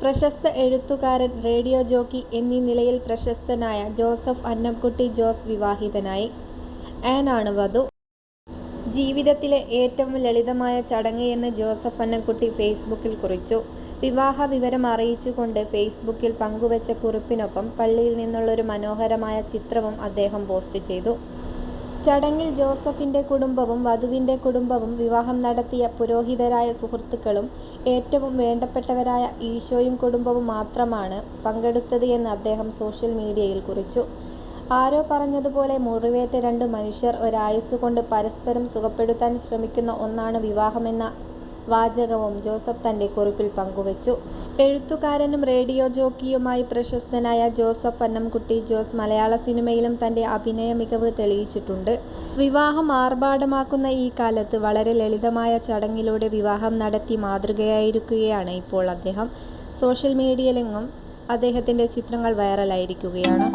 പ്രശസ്ത എഴുത്തുകാരൻ, radio jockey എന്നീ നിലയിൽ പ്രശസ്തനായ ജോസഫ് അന്നംകുട്ടി ജോസ് വിവാഹിതനായി. ആണ് വധു. ജീവിതത്തിലെ ഏറ്റവും ലളിതമായ ചടങ്ങ് എന്ന് ജോസഫ് അന്നംകുട്ടി ഫേസ്ബുക്കിൽ കുറിച്ചു. വിവാഹ വിവരം അറിയിച്ചുകൊണ്ട് ഫേസ്ബുക്കിൽ പങ്കുവച്ച കുറിപ്പിനൊപ്പം പള്ളിയിൽ നിന്നുള്ള ഒരു മനോഹരമായ ചിത്രവും അദ്ദേഹം പോസ്റ്റ് ചെയ്തു. ചടങ്ങിൽ ജോസഫിന്റെ കുടുംബവും വധുവിന്റെ കുടുംബവും വിവാഹം നടത്തിയ പുരോഹിതരായ സുഹൃത്തുക്കളും ഏറ്റവും വേണ്ടപ്പെട്ടവരായ ഈശോയും കുടുംബവും മാത്രമാണ് പങ്കെടുത്തത് എന്ന് അദ്ദേഹം സോഷ്യൽ മീഡിയയിൽ കുറിച്ചു. ആരോ പറഞ്ഞതുപോലെ മുറിവേറ്റ രണ്ട് മനുഷ്യർ ഒരായുസ്സുകൊണ്ട് പരസ്പരം സുഖപ്പെടുത്താൻ ശ്രമിക്കുന്ന ഒന്നാണ് വിവാഹമെന്ന വാചകവും ജോസഫ് തന്റെ കുറിപ്പിൽ പങ്കുവച്ചു. എഴുത്തുകാരനും റേഡിയോ ജോക്കിയുമായി പ്രശസ്തനായ ജോസഫ് അന്നംകുട്ടി ജോസ് മലയാള സിനിമയിലും തന്റെ അഭിനയ മികവ് തെളിയിച്ചിട്ടുണ്ട്. വിവാഹം ആർഭാടമാക്കുന്ന ഈ കാലത്ത് വളരെ ലളിതമായ ചടങ്ങിലൂടെ വിവാഹം നടത്തി മാതൃകയായിരിക്കുകയാണ് ഇപ്പോൾ അദ്ദേഹം. സോഷ്യൽ മീഡിയയിലെങ്ങും അദ്ദേഹത്തിന്റെ ചിത്രങ്ങൾ വൈറലായിരിക്കുകയാണ്.